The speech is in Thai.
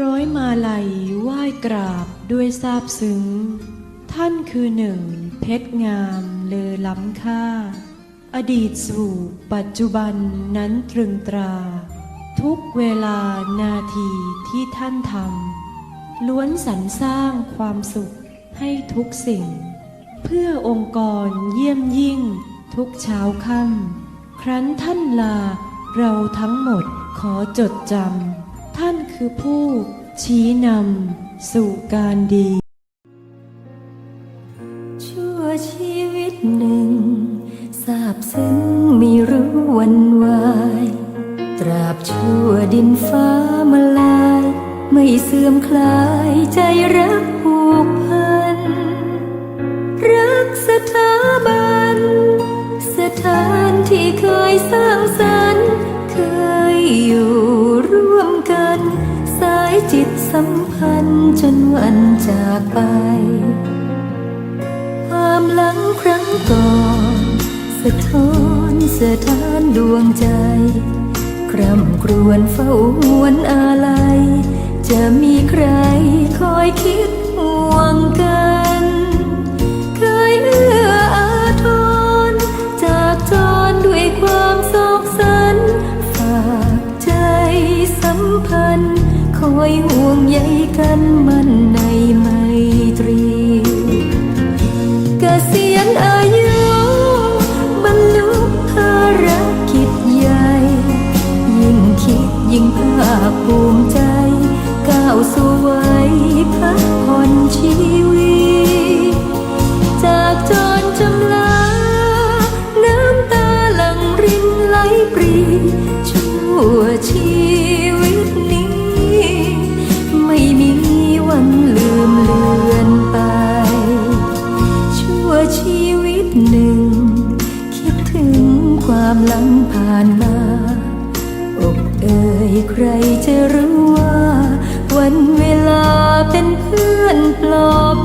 ร้อยมาลัยไหว้กราบด้วยซาบซึ้ง ท่านคือหนึ่ง เพชรงามเลอล้ำค่า อดีตสู่ปัจจุบันนั้นตรึงตรา ทุกเวลานาทีที่ท่านทำล้วนสรรสร้างความสุขให้ทุกสิ่ง เพื่อองค์กรเยี่ยมยิ่งทุกเช้าค่ำ ครั้นท่านลาเราทั้งหมดขอจดจำท่านคือผู้ชี้นำสู่การดี ชั่วชีวิตหนึ่งทราบซึ้งไม่รู้วันวาย ตราบชั่วดินฟ้ามาลาย ไม่เสื่อมคลายใจรักผู สัมพันธ์จนวันจากไป ความหลังครั้งก่อนสะท้อนสะท้านดวงใจ คร่ำครวญเฝ้าหวนอาลัย จะมีใครคอยคิดห่วงกัน ห่วงใยกันมันใน รจะรู้ว่า วันเวลาเป็นเพื่อนปลอบ